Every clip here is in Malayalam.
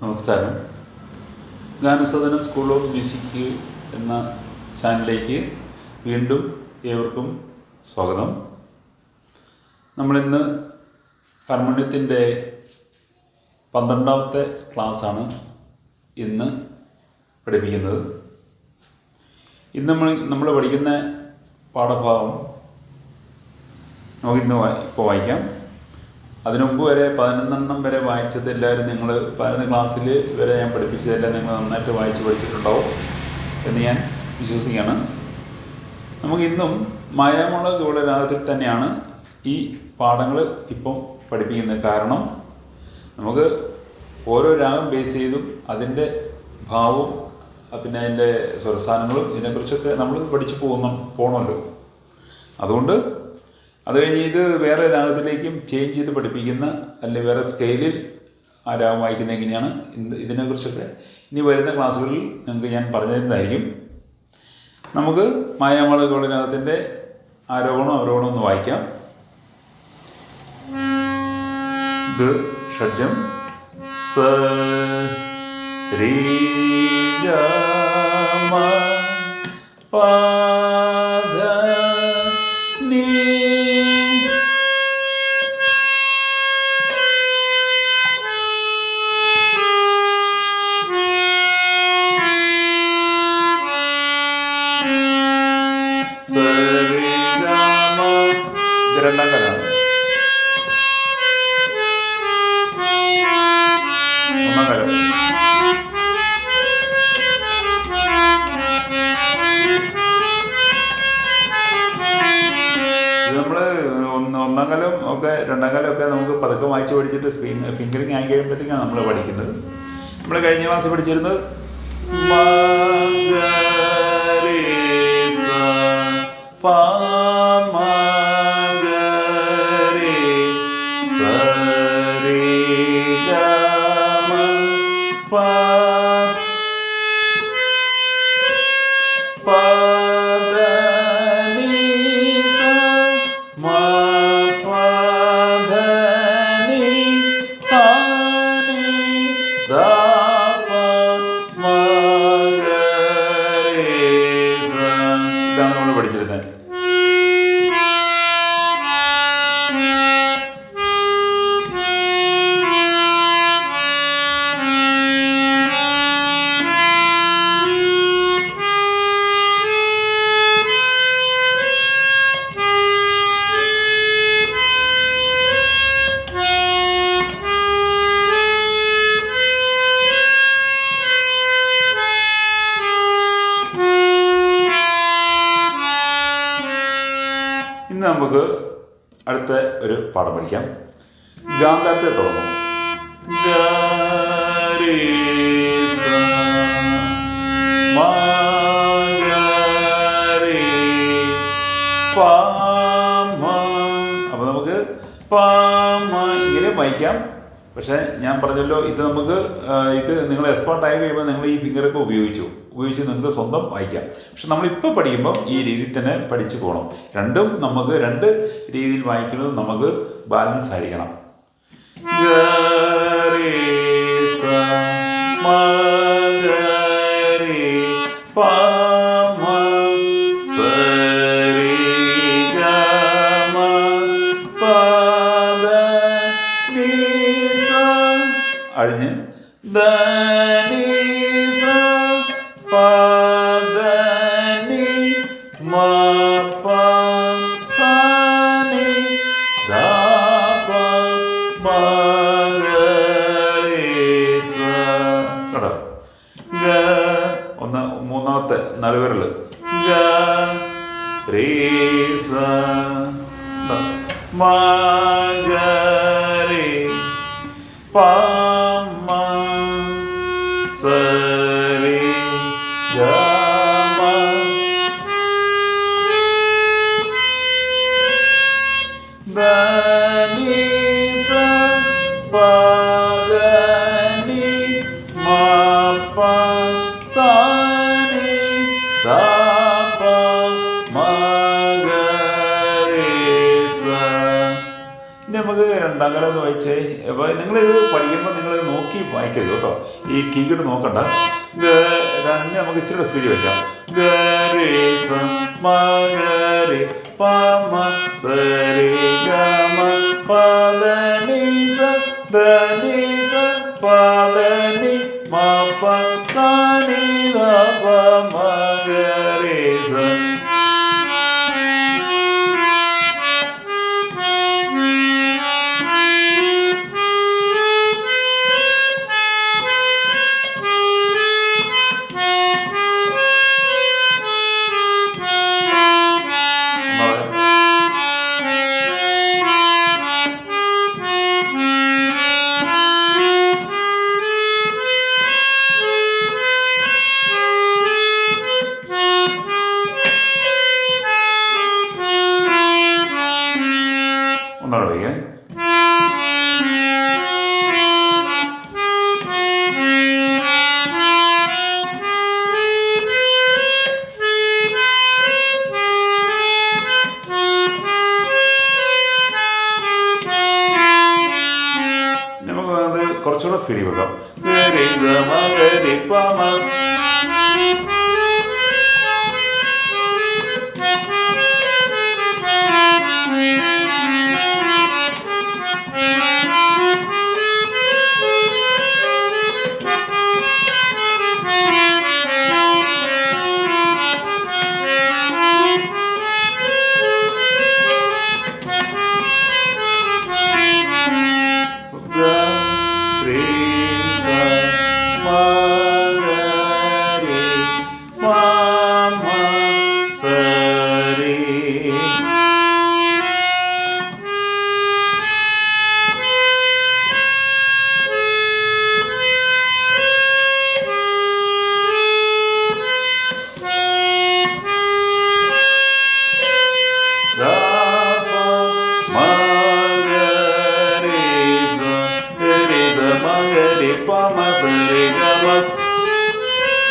നമസ്കാരം. ഗാനസദന സ്കൂൾ ഓഫ് മ്യൂസിക് എന്ന ചാനലിലേക്ക് വീണ്ടും ഏവർക്കും സ്വാഗതം. നമ്മളിന്ന് ഹാർമോണിയത്തിന്റെ പന്ത്രണ്ടാമത്തെ ക്ലാസ്സാണ് ഇന്ന് പഠിപ്പിക്കുന്നത്. ഇന്ന് നമ്മൾ നമ്മൾ പഠിക്കുന്ന പാഠഭാഗം നമുക്കിന്ന് ഇപ്പോൾ വായിക്കാം. അതിനു മുമ്പ് വരെ പതിനൊന്നെണ്ണം വരെ വായിച്ചത് എല്ലാവരും നിങ്ങൾ പതിനൊന്ന് ക്ലാസ്സിൽ വരെ ഞാൻ പഠിപ്പിച്ചതെല്ലാം നിങ്ങൾ നന്നായിട്ട് വായിച്ച് പഠിച്ചിട്ടുണ്ടാവും എന്ന് ഞാൻ വിശ്വസിക്കുകയാണ്. നമുക്ക് ഇന്നും മായാമുള രാഗത്തിൽ തന്നെയാണ് ഈ പാഠങ്ങൾ ഇപ്പം പഠിപ്പിക്കുന്നത്. കാരണം നമുക്ക് ഓരോ രാഗം ബേസ് ചെയ്തും അതിന്റെ ഭാവവും പിന്നെ അതിന്റെ സ്വരസ്ഥാനങ്ങളും ഇതിനെക്കുറിച്ചൊക്കെ നമ്മൾ പഠിച്ചു പോകുന്നു പോകണമല്ലോ അതുകൊണ്ട് അത് കഴിഞ്ഞ് ഇത് വേറെ രാഗത്തിലേക്കും ചേഞ്ച് ചെയ്ത് പഠിപ്പിക്കുന്ന അല്ലെങ്കിൽ വേറെ സ്കെയിലിൽ ആ രാഗം വായിക്കുന്നത് എങ്ങനെയാണ് ഇന്ന് ഇതിനെക്കുറിച്ചൊക്കെ ഇനി വരുന്ന ക്ലാസ്സുകളിൽ നിങ്ങൾക്ക് ഞാൻ പറഞ്ഞു തരുന്നതായിരിക്കും നമുക്ക് മായാമള രാഗത്തിന്റെ ആരോഹണം അവരോഹണം ഒന്ന് വായിക്കാം. ഇത് ഷഡ്ജം. സ രീജ പ ഒക്കെ രണ്ടാം കാലം നമുക്ക് പതുക്കെ വായിച്ച് പഠിച്ചിട്ട് സ്ക്രീൻ ഫിംഗറിങ് ആയി കഴിയുമ്പോഴത്തേക്കാണ് നമ്മൾ പഠിക്കുന്നത്. നമ്മൾ കഴിഞ്ഞ ക്ലാസ് പഠിച്ചിരുന്നത് പ, അടുത്ത ഒരു പാഠം പഠിക്കാം. ഗാന്ധാരത്തെ തുടങ്ങും. അപ്പൊ നമുക്ക് ഇങ്ങനെ വായിക്കാം. പക്ഷെ ഞാൻ പറഞ്ഞല്ലോ ഇത് നമുക്ക് ഇത് നിങ്ങൾ എക്സ്പേർട്ട് ആയി കഴിയുമ്പോൾ നിങ്ങൾ ഈ ഫിംഗറൊക്കെ ഉപയോഗിച്ചു. ഉപയോഗിച്ച് നിങ്ങൾക്ക് സ്വന്തം വായിക്കാം. പക്ഷെ നമ്മളിപ്പോൾ പഠിക്കുമ്പോൾ ഈ രീതിയിൽ തന്നെ പഠിച്ചു പോകണം രണ്ടും നമുക്ക് രണ്ട് രീതിയിൽ വായിക്കുന്നത് നമുക്ക് ബാലൻസ് ആയിരിക്കണം. ഗ, അഴിഞ്ഞ് ധ, നീ, സ, പ, ധ, നീ, മ, പ, സ, നീ, ധ, പ, മ, ഗ, രി, സ. കേട്ടോ ഗ ഒന്ന് മൂന്നാമത്തെ നടുവിരൽ. ഗ രീ സ ദാ. മ ഗ രി പ സ ഇനി നമുക്ക് രണ്ടാം കാലം എന്ന് വായിച്ചേ അപ്പോൾ നിങ്ങളിത് പഠിക്കുമ്പോൾ നിങ്ങൾ നോക്കി വായിക്കരുത് കേട്ടോ. ഈ കീകട് നോക്കണ്ട. രണ്ട് നമുക്ക് ഇച്ചിരി സ്പീഡ് വയ്ക്കാം ഗരി സ മ ഗരി പ മ ഗ ഒന്നുകൂടെ വയ്ക്കാം നമുക്ക് അത് കുറച്ചുകൂടെ സ്പീഡിൽ വെക്കാം രി ധ പ മ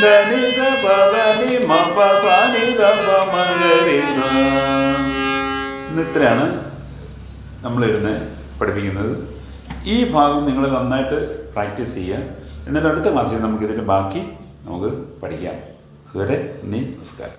ഗരി സ ഗരി സ മ നമ്മൾ പ മ സ രി ഗ മ ധ നി സ പ ധ നി മ പ സ നി ധ പ മ ഗരി സ ഇന്ന് ഇത്രയാണ് നമ്മളിരുന്ന് പഠിപ്പിക്കുന്നത്. ഈ ഭാഗം നിങ്ങൾ നന്നായിട്ട് പ്രാക്ടീസ് ചെയ്യുക. എന്നിട്ട് അടുത്ത ക്ലാസ്സിൽ നമുക്കിതിന്റെ ബാക്കി നമുക്ക് പഠിക്കാം. അതുവരെ നന്ദി നമസ്കാരം.